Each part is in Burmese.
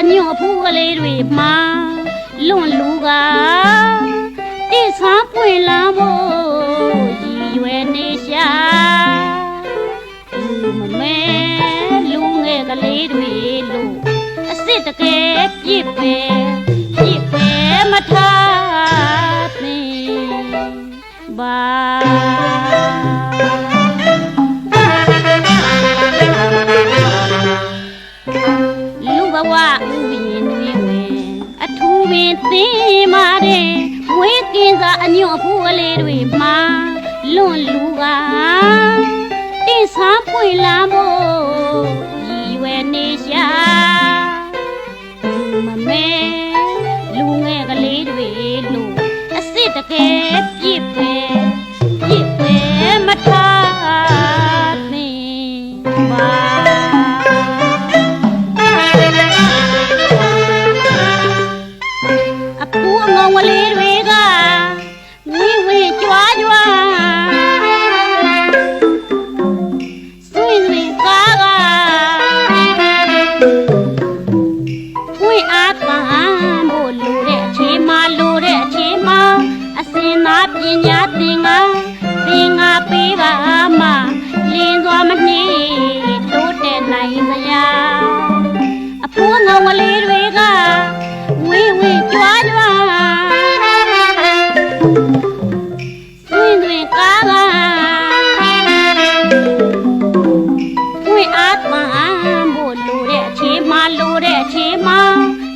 အညွန့်အဖူးကလေးတွေမှာလွန်လူကတိဆန်းပွင့်လာဖို့ရည်ရွယ်နေရှာလူမမဲလူငယ်ကလေးတွေလို့အစ်စ်တကယ်ပြစ်ပဲ င်းစာအညွန့်အဖူးကလေးတွေမှာလွန်လူကတင်ဆန်းပွင့်လာဖို့ရည်ရွယ်နေရှာလူမမဲလူငယ်ကလေးတွေလို့အစ်စ်တကယ်ပြစ်ပဲပြ ငေါကလေးတွေကဝင်းဝင်းကြွားကြွားသွင်းသွင်းကားကဝင်းအားပန်းဖို့လိုတဲ့အချိန်မှလိုတဲ့အချိန်မှ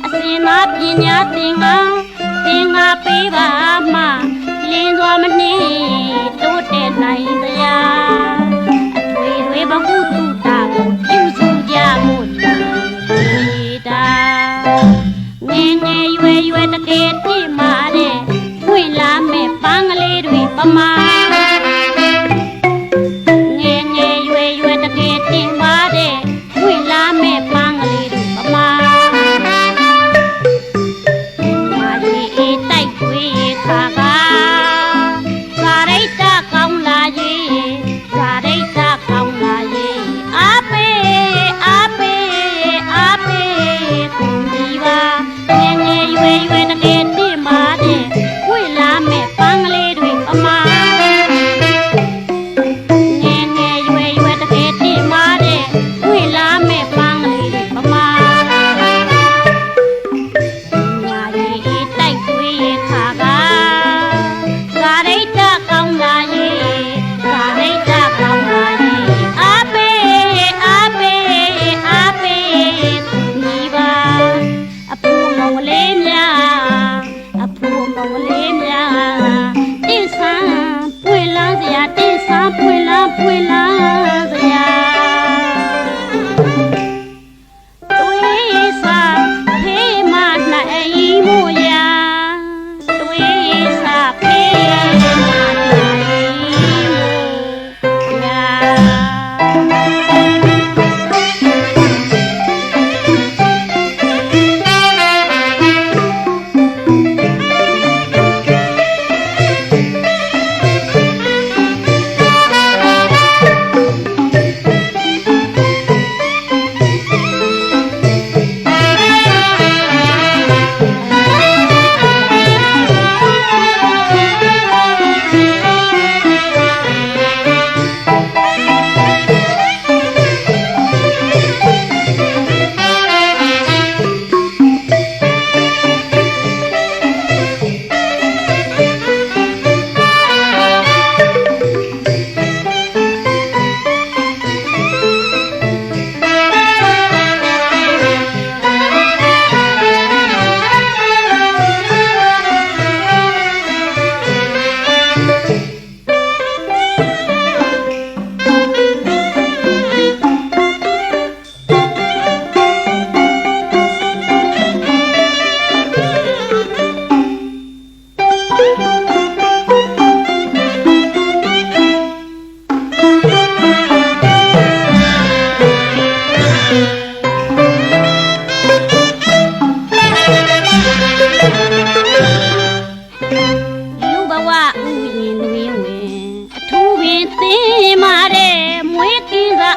အစင်သာပညာသင်ငါသင်ငါပေးပါမှလင်းသွားမနှေးတိုးတက်နိုင်စရာအထွေထွေဘဟုတုတာ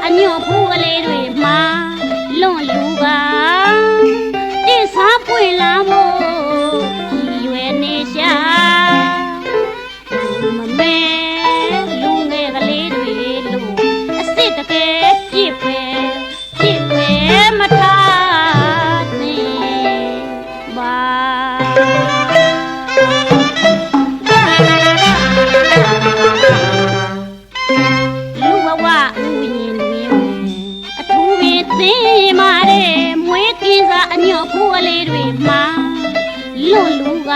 အညွန့်ဖူးကလေးတွေမှာလွန့်လူကား သေးမာတဲ့မွေးကင်းစားအညော့ဖူးအလေးတွေမှာလွန်လူက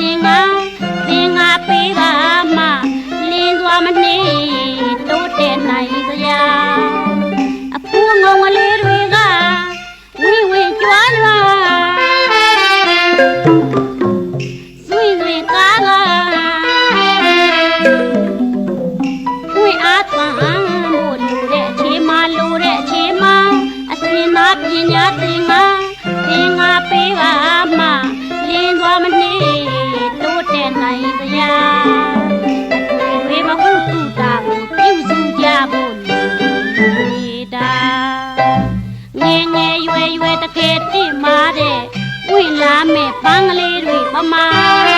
သင်္ကသင်္ကပေးပါမှလင်းစွာမနှေးတိုးတဲ့နိုင်စရာအဖူးငုံကလေးတွေကဝိဝေကြွားလွားဆွေဆွေကားကား ရာအတွေမဟုတ်သူတာကိုပြုစုကြဖို့နေတာငယ်ငယ်ရွယ်ရွယ်တကယ်တိမာတဲ့ဝိလာမဲ့ပန်းကလေးတွေပမာ